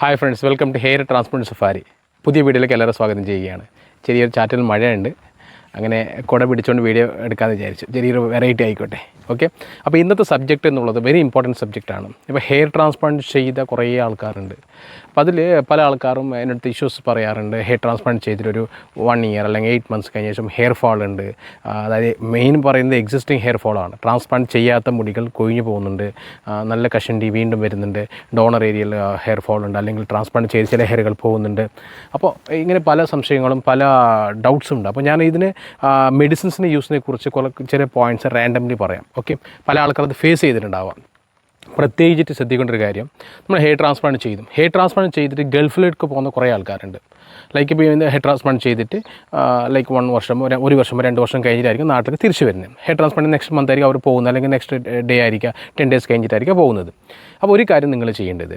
Hi friends welcome to hair transplant safari പുതിയ വീഡിയോയിലേക്ക് എല്ലാവരും സ്വാഗതം ചെയ്യുകയാണ്. ചെറിയൊരു ചാറ്റൽ മഴയുണ്ട്. അങ്ങനെ കുട പിടിച്ചുകൊണ്ട് വീഡിയോ എടുക്കാമെന്ന് വിചാരിച്ചു. ചെറിയൊരു വെറൈറ്റി ആയിക്കോട്ടെ. ഓക്കെ അപ്പോൾ ഇന്നത്തെ സബ്ജക്റ്റ് എന്നുള്ളത് വെരി ഇമ്പോർട്ടന്റ് സബ്ജക്റ്റാണ് ഇപ്പോൾ ഹെയർ ട്രാൻസ്പ്ലാന്റ് ചെയ്ത കുറേ ആൾക്കാരുണ്ട്. അപ്പോൾ അതിൽ പല ആൾക്കാരും അതിനടുത്ത് ഇഷ്യൂസ് പറയാറുണ്ട്. ഹെയർ ട്രാൻസ്പ്ലാന്റ് ചെയ്തിട്ടൊരു വൺ ഇയർ അല്ലെങ്കിൽ എയ്റ്റ് മന്ത്സ് കഴിഞ്ഞ ശേഷം ഹെയർ ഫാൾ ഉണ്ട്. അതായത് മെയിൻ പറയുന്നത് എക്സിസ്റ്റിംഗ് ഹെയർ ഫാളാണ് ട്രാൻസ്പ്ലാന്റ് ചെയ്യാത്ത മുടികൾ കൊഴിഞ്ഞു പോകുന്നുണ്ട്. നല്ല കഷണ്ടി വീണ്ടും വരുന്നുണ്ട്. ഡോണർ ഏരിയയിൽ ഹെയർ ഫാൾ ഉണ്ട്. അല്ലെങ്കിൽ ട്രാൻസ്പ്ലാന്റ് ചെയ്ത് ചില ഹെയറുകൾ പോകുന്നുണ്ട്. അപ്പോൾ ഇങ്ങനെ പല സംശയങ്ങളും പല ഡൗട്ട്സും ഉണ്ട്. അപ്പോൾ ഞാൻ ഇതിന് മെഡിസിൻസിന്റെ യൂസിനെ കുറിച്ച് കുറെ ചില പോയിന്റ്സ് റാൻഡംലി പറയാം. ഓക്കെ പല ആൾക്കാർ അത് ഫേസ് ചെയ്തിട്ടുണ്ടാവാം. പ്രത്യേകിച്ചിട്ട് ശ്രദ്ധിക്കേണ്ട ഒരു കാര്യം നമ്മൾ ഹെയർ ട്രാൻസ്പ്ലാന്റ് ചെയ്തു. ഹെയർ ട്രാൻസ്പ്ലാന്റ് ചെയ്തിട്ട് ഗൾഫിലേക്ക് പോകുന്ന കുറേ ആൾക്കാരുണ്ട്. ലൈക്ക് ഇപ്പോൾ ഹെയർ ട്രാൻസ്പ്ലാന്റ് ചെയ്തിട്ട് ലൈക്ക് വൺ വർഷം ഒരു വർഷം രണ്ട് വർഷം കഴിഞ്ഞിട്ടായിരിക്കും നാട്ടിലേക്ക് തിരിച്ചു വരുന്നത്. ഹെയർ ട്രാൻസ്പ്ലാന്റ് നെക്സ്റ്റ് മന്ത് ആയിരിക്കും അവർ പോകുന്നത് അല്ലെങ്കിൽ നെക്സ്റ്റ് ഡേ ആയിരിക്കുക ടെൻ ഡേയ്സ് കഴിഞ്ഞിട്ടായിരിക്കും പോകുന്നത്. അപ്പോൾ ഒരു കാര്യം നിങ്ങൾ ചെയ്യേണ്ടത്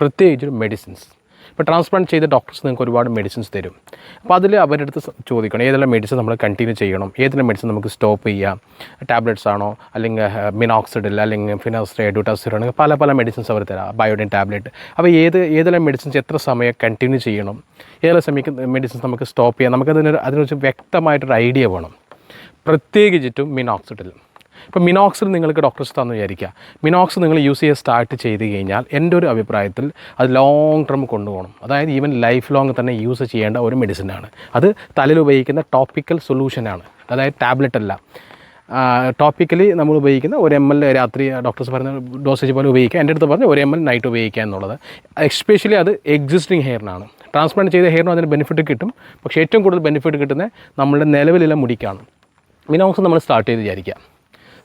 പ്രത്യേകിച്ച് മെഡിസിൻസ് ഇപ്പോൾ ട്രാൻസ്പ്ലാന്റ് ചെയ്ത ഡോക്ടേഴ്സ് നിങ്ങൾക്ക് ഒരുപാട് മെഡിസിൻസ് തരും. അപ്പോൾ അതിൽ അവരുടെ അടുത്ത് ചോദിക്കണം ഏതെല്ലാം മെഡിസിൻ നമ്മൾ കണ്ടിന്യൂ ചെയ്യണം ഏതെല്ലാം മെഡിസിൻ നമുക്ക് സ്റ്റോപ്പ് ചെയ്യാം ടാബ്ലറ്റ്സ് ആണോ അല്ലെങ്കിൽ മിനോക്സിഡിൽ അല്ലെങ്കിൽ ഫിനോക്സൈഡ് ആണെങ്കിൽ പല പല മെഡിസിൻസ് അവർ തരാം. ബയോഡിൻ ടാബ്ലറ്റ് അപ്പോൾ ഏത് ഏതെല്ലാം മെഡിസിൻസ് എത്ര സമയം കണ്ടിന്യൂ ചെയ്യണം ഏതെല്ലാം സമയത്ത് മെഡിസിൻസ് നമുക്ക് സ്റ്റോപ്പ് ചെയ്യാം നമുക്കതിനൊരു അതിനെക്കുറിച്ച് വ്യക്തമായിട്ടൊരു ഐഡിയ വേണം. പ്രത്യേകിച്ചിട്ടും മിനോക്സിഡിൽ ഇപ്പോൾ മിനോക്സിൽ നിങ്ങൾക്ക് ഡോക്ടർസ് തന്നു വിചാരിക്കുക. മിനോക്സ് നിങ്ങൾ യൂസ് ചെയ്യാൻ സ്റ്റാർട്ട് ചെയ്ത് കഴിഞ്ഞാൽ എന്റെ ഒരു അഭിപ്രായത്തിൽ അത് ലോങ് ടേം കൊണ്ടുപോകണം. അതായത് ഈവൻ ലൈഫ് ലോങ് തന്നെ യൂസ് ചെയ്യേണ്ട ഒരു മെഡിസിനാണ് അത് തലയിൽ ഉപയോഗിക്കുന്ന ടോപ്പിക്കൽ സൊല്യൂഷനാണ് അതായത് ടാബ്ലറ്റ് അല്ല. ടോപ്പിക്കലി നമ്മൾ ഉപയോഗിക്കുന്ന ഒരു എം എൽ രാത്രി ഡോക്ടേഴ്സ് പറയുന്ന ഡോസേജ് പോലെ ഉപയോഗിക്കുക. എന്റെ അടുത്ത് പറഞ്ഞ് ഒരു എം എൽ നൈറ്റ് ഉപയോഗിക്കുക എന്നുള്ളത്. എക്സ്പെഷ്യലി അത് എക്സിസ്റ്റിംഗ് ഹെയറിനാണ് ട്രാൻസ്പ്ലാന്റ് ചെയ്ത ഹെയറിനും അതിന് ബെനിഫിറ്റ് കിട്ടും. പക്ഷേ ഏറ്റവും കൂടുതൽ ബെനിഫിറ്റ് കിട്ടുന്നത് നമ്മളുടെ നിലവിലുള്ള മുടിക്കാണ്. മിനോക്സ് നമ്മൾ സ്റ്റാർട്ട് ചെയ്ത് വിചാരിക്കുക.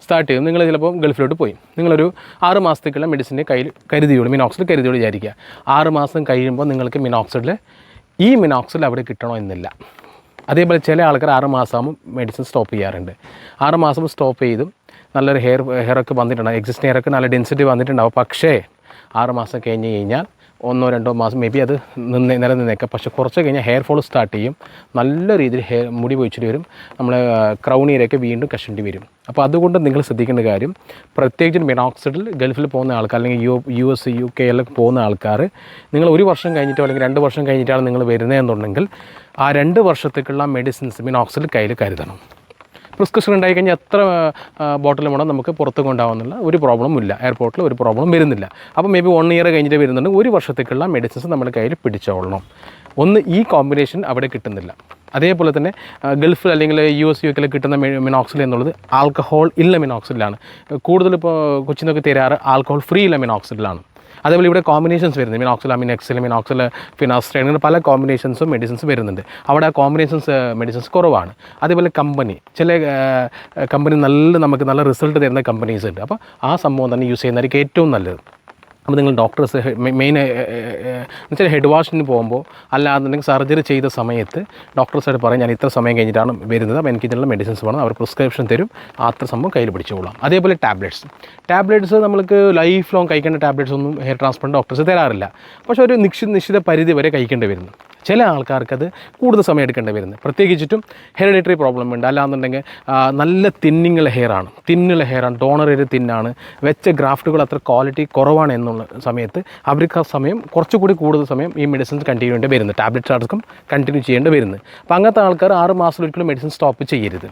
സ്റ്റാർട്ട് ചെയ്യും. നിങ്ങൾ ചിലപ്പോൾ ഗൾഫിലോട്ട് പോയി. നിങ്ങളൊരു ആറ് മാസത്തേക്കുള്ള മെഡിസിന്റെ കയ്യിൽ കരുതിയോളൂ മിനോക്സിൽ കരുതിയോളൂ വിചാരിക്കുക. ആറ് മാസം കഴിയുമ്പോൾ നിങ്ങൾക്ക് മിനോക്സിഡിൽ ഈ മിനോക്സിൽ അവിടെ കിട്ടണോ എന്നില്ല. അതേപോലെ ചില ആൾക്കാർ ആറ് മാസമാകുമ്പോൾ മെഡിസിൻ സ്റ്റോപ്പ് ചെയ്യാറുണ്ട്. ആറ് മാസം സ്റ്റോപ്പ് ചെയ്തും നല്ലൊരു ഹെയർ ഹെയറൊക്കെ വന്നിട്ടുണ്ടാവും. എക്സിസ്റ്റിംഗ് ഹെയറൊക്കെ നല്ല ഡെൻസിറ്റി വന്നിട്ടുണ്ടാവും. പക്ഷേ ആറ് മാസം കഴിഞ്ഞ് കഴിഞ്ഞാൽ ഒന്നോ രണ്ടോ മാസം മേ ബി അത് നിന്ന് നിലനിന്നേക്കാം. പക്ഷേ കുറച്ച് കഴിഞ്ഞാൽ ഹെയർ ഫോൾ സ്റ്റാർട്ട് ചെയ്യും. നല്ല രീതിയിൽ ഹെയർ മുടി പൊയിച്ചിട്ട് വരും. നമ്മൾ ക്രൗണിയിലൊക്കെ വീണ്ടും കഷണ്ടി വരും. അപ്പോൾ അതുകൊണ്ട് നിങ്ങൾ ശ്രദ്ധിക്കേണ്ട കാര്യം പ്രത്യേകിച്ച് മിനോക്സിഡിൽ ഗൾഫിൽ പോകുന്ന ആൾക്കാർ അല്ലെങ്കിൽ U U S U K എല്ലാം പോകുന്ന ആൾക്കാർ നിങ്ങൾ ഒരു വർഷം കഴിഞ്ഞിട്ടോ അല്ലെങ്കിൽ രണ്ട് വർഷം കഴിഞ്ഞിട്ടാണ് നിങ്ങൾ വരുന്നതെന്നുണ്ടെങ്കിൽ ആ രണ്ട് വർഷത്തേക്കുള്ള മെഡിസിൻസ് മിനോക്സിഡിൽ കയ്യിൽ കരുതണം. പ്രിസ്ക്രിപ്ഷൻ ഉണ്ടായി കഴിഞ്ഞാൽ എത്ര ബോട്ടിൽ വേണം നമുക്ക് പുറത്ത് കൊണ്ടാവുന്നില്ല ഒരു പ്രോബ്ലം ഇല്ല. എയർപോർട്ടിൽ ഒരു പ്രോബ്ലം വരുന്നില്ല. അപ്പോൾ മേ ബി വൺ ഇയർ കഴിഞ്ഞിട്ട് വരുന്നുണ്ട്. ഒരു വർഷത്തേക്കുള്ള മെഡിസിൻസ് നമ്മുടെ കയ്യിൽ പിടിച്ചോളണം. ഒന്ന് ഈ കോമ്പിനേഷൻ അവിടെ കിട്ടുന്നില്ല. അതേപോലെ തന്നെ ഗൾഫിൽ അല്ലെങ്കിൽ യു എസ് യു കെയിൽ കിട്ടുന്ന മിനോക്സിൽ എന്നുള്ളത് ആൽക്കഹോൾ ഇല്ല മിനോക്സിലാണ് കൂടുതലിപ്പോൾ കൊച്ചിനൊക്കെ തരാറ് ആൽക്കഹോൾ ഫ്രീ ഇല്ല മിനോക്സിലാണ് അതേപോലെ ഇവിടെ കോമ്പിനേഷൻസ് വരുന്നത് മിനോക്സിലാമിൻ എക്സിലമിൻ ഓക്സില ഫിനാസ്ട്രൈൻ അങ്ങനെ പല കോമ്പിനേഷൻസും മെഡിസിൻസ് വരുന്നുണ്ട്. അവിടെ കോമ്പിനേഷൻസ് മെഡിസിൻസ് കുറവാണ്. അതേപോലെ കമ്പനി ചില കമ്പനി നല്ല നമുക്ക് നല്ല റിസൾട്ട് തരുന്ന കമ്പനീസ് ഉണ്ട്. അപ്പോൾ ആ സംഭവം തന്നെ യൂസ് ചെയ്യുന്നതായിരിക്കും ഏറ്റവും നല്ലത്. അപ്പോൾ നിങ്ങൾ ഡോക്ടേഴ്സ് മെയിൻ എന്നുവെച്ചാൽ ഹെഡ് വാഷിന് പോകുമ്പോൾ അല്ലാന്നുണ്ടെങ്കിൽ സർജറി ചെയ്ത സമയത്ത് ഡോക്ടേഴ്സായിട്ട് പറയും ഞാൻ ഇത്ര സമയം കഴിഞ്ഞിട്ടാണ് വരുന്നത്. അപ്പോൾ എനിക്ക് ഇതിനുള്ള മെഡിസിൻസ് വേണം. അവർ പ്രിസ്ക്രിപ്ഷൻ തരും. അത്ര സംഭവം കയ്യിൽ പിടിച്ചുകൊള്ളാം അതേപോലെ ടാബ്ലറ്റ്സ് ടാബ്ലറ്റ്സ് നമ്മൾക്ക് ലൈഫ് ലോങ് കഴിക്കേണ്ട ടാബ്ലറ്റ്സ് ഒന്നും ഹെയർ ട്രാൻസ്പ്ലാന്റ് ഡോക്ടേഴ്സ് തരാറില്ല. പക്ഷേ ഒരു നിശ്ചിത നിശ്ചിത പരിധി വരെ കഴിക്കേണ്ടി വരുന്നു. ചില ആൾക്കാർക്കത് കൂടുതൽ സമയം എടുക്കേണ്ടി വരുന്നത് പ്രത്യേകിച്ചിട്ടും ഹെറിഡിറ്ററി പ്രോബ്ലം ഉണ്ട്. അല്ലാന്നുണ്ടെങ്കിൽ നല്ല തിന്നിങ്ങുള്ള ഹെയറാണ് തിന്നുള്ള ഹെയറാണ് ഡോണർ ഒരു തിന്നാണ്. വെച്ച ഗ്രാഫ്റ്റുകൾ അത്ര ക്വാളിറ്റി കുറവാണ് എന്നുള്ള സമയത്ത് അവർക്ക് ആ സമയം കുറച്ചുകൂടി കൂടുതൽ സമയം ഈ മെഡിസിൻസ് കണ്ടിന്യൂ ചെയ്യേണ്ടി വരുന്നത് ടാബ്ലറ്റ്സ് അടക്കം കണ്ടിന്യൂ ചെയ്യേണ്ടി വരുന്നത് അപ്പോൾ അങ്ങനത്തെ ആൾക്കാർ ആറ് മാസം ഒരിക്കലും മെഡിസിൻ സ്റ്റോപ്പ് ചെയ്യരുത്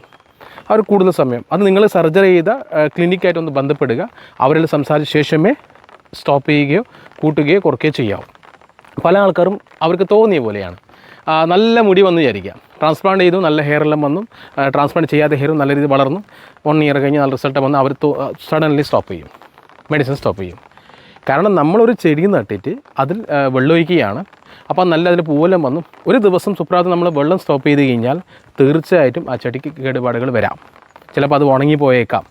അവർ കൂടുതൽ സമയം. അത് നിങ്ങൾ സർജറി ചെയ്ത ക്ലിനിക്കായിട്ടൊന്ന് ബന്ധപ്പെടുക. അവരിൽ സംസാരിച്ച ശേഷമേ സ്റ്റോപ്പ് ചെയ്യുകയോ കൂട്ടുകയോ കുറയ്ക്കുകയോ ചെയ്യാവും. പല ആൾക്കാരും അവർക്ക് തോന്നിയ പോലെയാണ്. നല്ല മുടി വന്ന് വിചാരിക്കാം ട്രാൻസ്പ്ലാന്റ് ചെയ്തു നല്ല ഹെയർ എല്ലാം വന്നു. ട്രാൻസ്പ്ലാന്റ് ചെയ്യാത്ത ഹെയറും നല്ല രീതിയിൽ വളർന്നു. വൺ ഇയർ കഴിഞ്ഞ് നല്ല റിസൾട്ട് വന്ന് അവർ സഡൻലി സ്റ്റോപ്പ് ചെയ്യും. മെഡിസിൻ സ്റ്റോപ്പ് ചെയ്യും. കാരണം നമ്മളൊരു ചെടി നട്ടിട്ട് അതിൽ വെള്ളമൊഴിക്കുകയാണ്. അപ്പോൾ നല്ല അതിൽ പൂവെല്ലാം വന്നു. ഒരു ദിവസം സുപ്രാതം നമ്മൾ വെള്ളം സ്റ്റോപ്പ് ചെയ്ത് കഴിഞ്ഞാൽ തീർച്ചയായിട്ടും ആ ചെടിക്ക് കേടുപാടുകൾ വരാം. ചിലപ്പോൾ അത് ഉണങ്ങി പോയേക്കാം.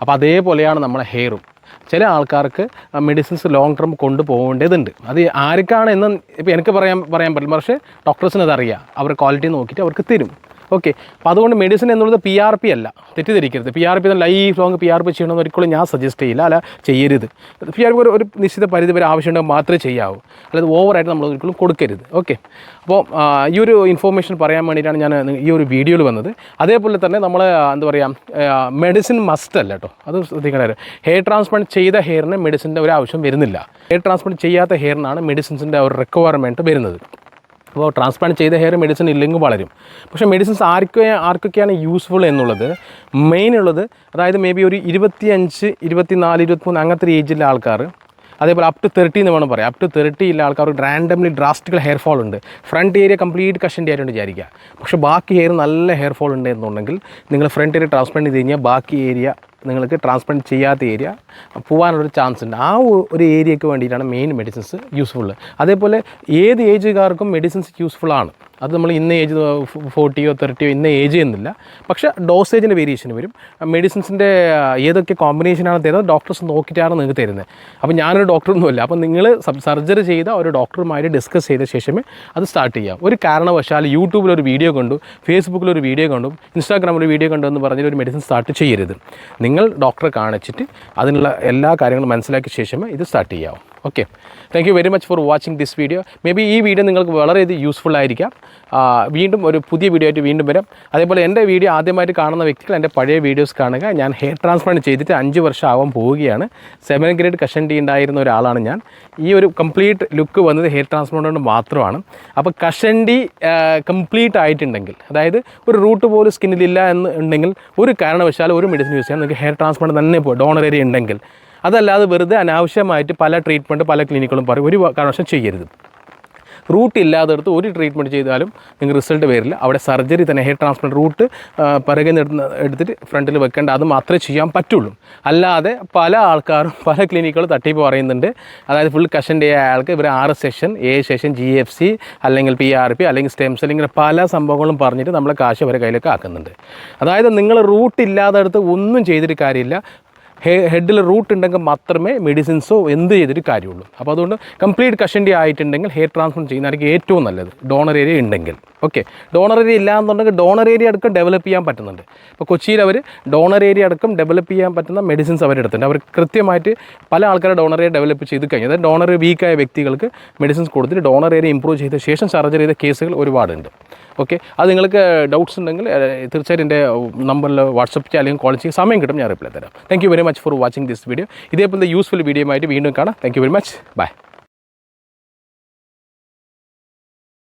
അപ്പോൾ അതേപോലെയാണ് നമ്മളെ ഹെയറും. ചില ആൾക്കാർക്ക് മെഡിസിൻസ് ലോങ് ടേം കൊണ്ടുപോകേണ്ടതുണ്ട്. അത് ആർക്കാണ് എന്ന് ഇപ്പോൾ എനിക്ക് പറയാൻ പറയാൻ പറ്റില്ല. പക്ഷേ ഡോക്ടേഴ്സിന് അറിയാം അവർ ക്വാളിറ്റി നോക്കിയിട്ട് അവർക്ക് തരും. ഓക്കെ അപ്പോൾ അതുകൊണ്ട് മെഡിസിൻ എന്നുള്ളത് പി ആർ പി അല്ല. തെറ്റിദ്ധരിക്കരുത്. P R P life long P R P ചെയ്യണമെന്ന് ഒരിക്കലും ഞാൻ സജസ്റ്റ് ചെയ്യില്ല. അല്ല ചെയ്യരുത്. പി ആർ പി ഒരു നിശ്ചിത പരിധി വരെ ആവശ്യമുണ്ടെങ്കിൽ മാത്രമേ ചെയ്യാവൂ. അല്ലാതെ ഓവറായിട്ട് നമ്മൾ ഒരിക്കലും കൊടുക്കരുത്. ഓക്കെ അപ്പോൾ ഈ ഒരു ഇൻഫോർമേഷൻ പറയാൻ വേണ്ടിയിട്ടാണ് ഞാൻ ഈ ഒരു വീഡിയോയിൽ വന്നത്. അതേപോലെ തന്നെ നമ്മൾ എന്താ പറയുക മെഡിസിൻ മസ്റ്റ് അല്ല കേട്ടോ അത് ശ്രദ്ധിക്കണം ഹെയർ ട്രാൻസ്പ്ലാന്റ് ചെയ്ത ഹെയറിന് മെഡിസിന്റെ ഒരു ആവശ്യം വരുന്നില്ല. ഹെയർ ട്രാൻസ്പ്ലാന്റ് ചെയ്യാത്ത ഹെയറിനാണ് മെഡിസിൻസിന്റെ ഒരു റിക്വയർമെന്റ് വരുന്നത്. അപ്പോൾ ട്രാൻസ്പ്ലാന്റ് ചെയ്ത ഹെയർ മെഡിസിൻ ഇല്ലെങ്കിൽ വളരും. പക്ഷേ മെഡിസിൻസ് ആർക്കെ ആർക്കൊക്കെയാണ് യൂസ്ഫുൾ എന്നുള്ളത്? മെയിൻ ഉള്ളത് അതായത് മേ ബി ഒരു ഇരുപത്തിയഞ്ച് ഇരുപത്തിനാല് ഇരുപത്തിമൂന്ന് അങ്ങനത്തെ ഒരു ഏജിലെ ആൾക്കാർ. അതേപോലെ അപ് ടു തേർട്ടി എന്ന് വേണം പറയാം. അപ് ടു തേർട്ടി ഇല്ല ആൾക്കാർക്ക് റാൻഡംലി ഡ്രാസ്റ്റിക്കൽ ഹെയർ ഫോൾ ഉണ്ട്. ഫ്രണ്ട് ഏരിയ കംപ്ലീറ്റ് കഷന്റെ ആയിട്ടുണ്ട് വിചാരിക്കുക. പക്ഷേ ബാക്കി ഹെയർ നല്ല ഹെയർ ഫോൾ ഉണ്ട് എന്നുണ്ടെങ്കിൽ നിങ്ങൾ ഫ്രണ്ട് ഏരിയ ട്രാൻസ്പ്ലാന്റ് ചെയ്ത് കഴിഞ്ഞാൽ ബാക്കി ഏരിയ നിങ്ങൾക്ക് ട്രാൻസ്പ്ലാന്റ് ചെയ്യാത്ത ഏരിയ പോകാനുള്ളൊരു ചാൻസ് ഉണ്ട്. ആ ഒരു ഏരിയയ്ക്ക് വേണ്ടിയിട്ടാണ് മെയിൻ മെഡിസിൻസ് യൂസ്ഫുൾ അതേപോലെ ഏത് ഏജുകാർക്കും മെഡിസിൻസ് യൂസ്ഫുൾ ആണ്. അത് നമ്മൾ ഇന്ന ഏജ് ഫോർട്ടിയോ തേർട്ടിയോ ഇന്ന ഏജ് എന്നില്ല പക്ഷേ ഡോസേജിന്റെ വേരിയേഷൻ വരും. മെഡിസിൻസിന്റെ ഏതൊക്കെ കോമ്പിനേഷനാണ് തരുന്നത് ഡോക്ടർസ് നോക്കിയിട്ടാണ് നിങ്ങൾക്ക് തരുന്നത്. അപ്പോൾ ഞാനൊരു ഡോക്ടറൊന്നുമല്ല അപ്പോൾ നിങ്ങൾ സർജറി ചെയ്ത ഒരു ഡോക്ടറുമായിട്ട് ഡിസ്കസ് ചെയ്ത ശേഷമേ അത് സ്റ്റാർട്ട് ചെയ്യാം. ഒരു കാരണവശാൽ യൂട്യൂബിൽ ഒരു വീഡിയോ കണ്ടു ഫേസ്ബുക്കിൽ ഒരു വീഡിയോ കണ്ടു ഇൻസ്റ്റാഗ്രാമിൽ ഒരു വീഡിയോ കണ്ടു എന്ന് പറഞ്ഞിട്ട് ഒരു മെഡിസിൻ സ്റ്റാർട്ട് ചെയ്യരുത്. നിങ്ങൾ ഡോക്ടറെ കാണിച്ചിട്ട് അതിനുള്ള എല്ലാ കാര്യങ്ങളും മനസ്സിലാക്കിയ ശേഷമേ ഇത് സ്റ്റാർട്ട് ചെയ്യാവൂ. Okay thank you very much for watching this video maybe ഈ വീഡിയോ നിങ്ങൾക്ക് വളരെയധികം യൂസ്ഫുൾ ആയിരിക്കാം. വീണ്ടും ഒരു പുതിയ വീഡിയോ ആയിട്ട് വീണ്ടും വരാം. അതേപോലെ എന്റെ വീഡിയോ ആദ്യമായിട്ട് കാണുന്ന വ്യക്തികൾ എന്റെ പഴയ വീഡിയോസ് കാണുക. ഞാൻ ഹെയർ ട്രാൻസ്പ്ലാന്റ് ചെയ്തിട്ട് അഞ്ച് വർഷം ആവാൻ പോവുകയാണ്. സെവൻ ഗ്രേഡ് കഷണ്ടി ഉണ്ടായിരുന്ന ഒരാളാണ് ഞാൻ. ഈ ഒരു കംപ്ലീറ്റ് ലുക്ക് വന്നത് ഹെയർ ട്രാൻസ്പ്ലാന്റ് കൊണ്ട് മാത്രമാണ്. അപ്പോൾ കഷണ്ടി കംപ്ലീറ്റ് ആയിട്ടുണ്ടെങ്കിൽ അതായത് ഒരു റൂട്ട് പോലും സ്കിന്നിലില്ല എന്ന് ഉണ്ടെങ്കിൽ ഒരു കാരണവശാലും ഒരു മെഡിസിൻ യൂസ് ചെയ്യാൻ നിങ്ങൾക്ക് ഹെയർ ട്രാൻസ്പ്ലാന്റ് തന്നെ പോകും ഡോണർ ഏരിയ ഉണ്ടെങ്കിൽ അതല്ലാതെ വെറുതെ അനാവശ്യമായിട്ട് പല ട്രീറ്റ്മെന്റ് പല ക്ലിനിക്കുകളും പറയും. ഒരു കാരണവശം ചെയ്യരുത്. റൂട്ട് ഇല്ലാതെടുത്ത് ഒരു ട്രീറ്റ്മെന്റ് ചെയ്താലും നിങ്ങൾക്ക് റിസൾട്ട് വരില്ല. അവിടെ സർജറി തന്നെ ഹെയർ ട്രാൻസ്പ്ലാന്റ് റൂട്ട് പിറകിൽ നിന്ന് എടുത്തിട്ട് ഫ്രണ്ടിൽ വെക്കേണ്ട അത് മാത്രമേ ചെയ്യാൻ പറ്റുള്ളൂ. അല്ലാതെ പല ആൾക്കാരും പല ക്ലിനിക്കുകളും തട്ടിപ്പ് പറയുന്നുണ്ട്. അതായത് ഫുൾ കഷന്റെ ആൾക്ക് ഇവർ ആറ് session a session G F C അല്ലെങ്കിൽ പി ആർ പി അല്ലെങ്കിൽ സ്റ്റെം സെൽ ഇങ്ങനെ പല സംഭവങ്ങളും പറഞ്ഞിട്ട് നമ്മളെ കാശ് അവരെ കയ്യിലേക്ക് ആക്കുന്നുണ്ട്. അതായത് നിങ്ങൾ റൂട്ട് ഇല്ലാതെടുത്ത് ഒന്നും ചെയ്തിട്ട് കാര്യമില്ല. ഹെഡിൽ റൂട്ട് ഉണ്ടെങ്കിൽ മാത്രമേ മെഡിസിൻസോ എന്ത് ചെയ്തിട്ട് കാര്യമുള്ളൂ. അപ്പോൾ അതുകൊണ്ട് കംപ്ലീറ്റ് കഷണ്ടി ആയിട്ടുണ്ടെങ്കിൽ ഹെയർ ട്രാൻസ്പ്ലാന്റ് ചെയ്യുന്നതായിരിക്കും ഏറ്റവും നല്ലത്. ഡോണർ ഏരിയ ഉണ്ടെങ്കിൽ. ഓക്കെ ഡോണർ ഏരിയ ഇല്ലാന്നുണ്ടെങ്കിൽ ഡോണർ ഏരിയ അടക്കം ഡെവലപ്പ് ചെയ്യാൻ പറ്റുന്നുണ്ട്. ഇപ്പോൾ കൊച്ചിയിൽ അവർ ഡോണർ ഏരിയ അടക്കം ഡെവലപ്പ് ചെയ്യാൻ പറ്റുന്ന മെഡിസിൻസ് അവരെടുത്തുണ്ട് അവർ കൃത്യമായിട്ട് പല ആൾക്കാരെ ഡോണർ ഏരിയ ഡെവലപ്പ് ചെയ്ത് കഴിഞ്ഞു. അതായത് ഡോണർ വീക്കായ വ്യക്തികൾക്ക് മെഡിസിൻസ് കൊടുത്തിട്ട് ഡോണർ ഏരിയ ഇമ്പ്രൂവ് ചെയ്ത ശേഷം സർജറി ചെയ്ത കേസുകൾ ഒരുപാടുണ്ട്. ഓക്കെ അത് നിങ്ങൾക്ക് ഡൗട്ട്സ് ഉണ്ടെങ്കിൽ തീർച്ചയായിട്ടും എന്റെ നമ്പറിൽ വാട്സപ്പ് അല്ലെങ്കിൽ കോൾ ചെയ്യാൻ സമയം കിട്ടും ഞാൻ റിപ്ലൈ തരാം. Thank very much for watching this video ഇതേപോലെ യൂസ്ഫുൾ വീഡിയോ ആയിട്ട് വീണ്ടും കാണാം. Thank very much bye